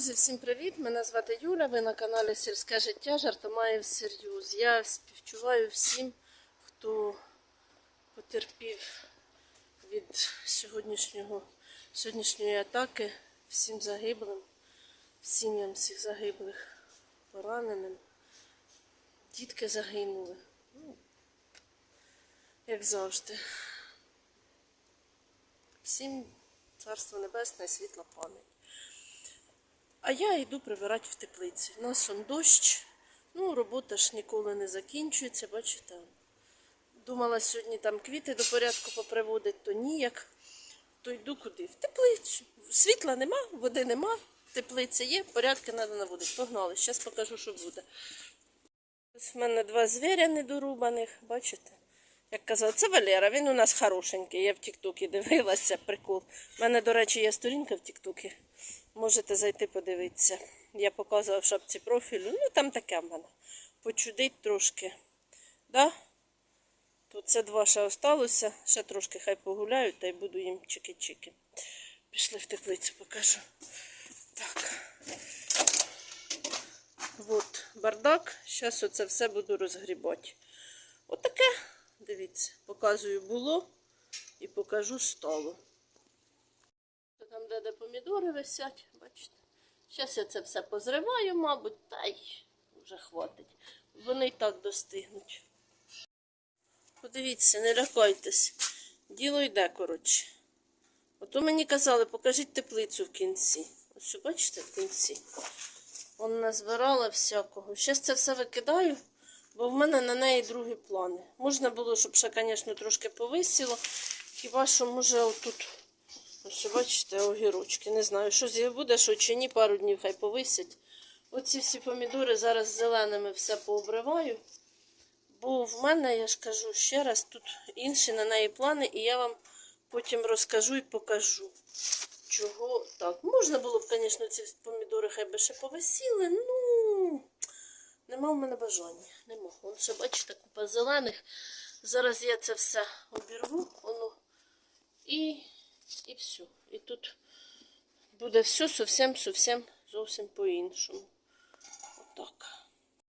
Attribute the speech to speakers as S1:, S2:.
S1: Друзі, всім привіт! Мене звати Юля. Ви на каналі Сільське життя Жартомаєв Серйоз. Я співчуваю всім, хто потерпів від сьогоднішнього, сьогоднішньої атаки, всім загиблим, сім'ям всіх загиблих, пораненим. Дітки загинули. Ну, як завжди. Всім царство небесне, і світла пам'ять. А я йду прибирати в теплиці. У нас дощ. Ну, робота ж ніколи не закінчується, бачите. Думала сьогодні там квіти до порядку поприводити, то ніяк. То йду куди? В теплицю. Світла нема, води нема, теплиця є, порядки треба наводити. Погнали, зараз покажу, що буде. Ось в мене два звіря недорубаних, бачите? Як казав, це Валера, він у нас хорошенький. Я в Тіктокі дивилася, прикол. У мене, до речі, є сторінка в Тіктокі. Можете зайти подивитися. Я показувала в шапці профілю. Ну, там таке в мене. Почудить трошки. Да? Тут це два ще осталося. Ще трошки хай погуляють, та й буду їм чики-чики. Пішли в теплицю, покажу. Так. От бардак. Зараз оце все буду розгрібати. Отаке, дивіться, показую було і покажу столу. Там, де, помідори висять, бачите. Зараз я це все позриваю, мабуть, та й вже хватить. Вони і так достигнуть. Подивіться, не лякайтесь. Діло йде, коротше. Ото мені казали, покажіть теплицю в кінці. Ось бачите в кінці. Он назбирала всякого. Зараз це все викидаю, бо в мене на неї другі плани. Можна було, щоб ще, звісно, трошки повисіло. Хіба що, може, отут. Ось бачите, огірочки. Не знаю, що з їх буде, що чи ні, пару днів хай повисять. Оці всі помідори зараз зеленими все пообриваю. Бо в мене, я ж кажу ще раз, тут інші на неї плани, і я вам потім розкажу і покажу. Чого так? Можна було б, звісно, ці помідори хай би ще повисіли, ну нема в мене бажання. Нема. Вон ще, бачите, купа зелених. Зараз я це все обірву, воно і все. І тут буде все зовсім, зовсім, зовсім по-іншому. Отак.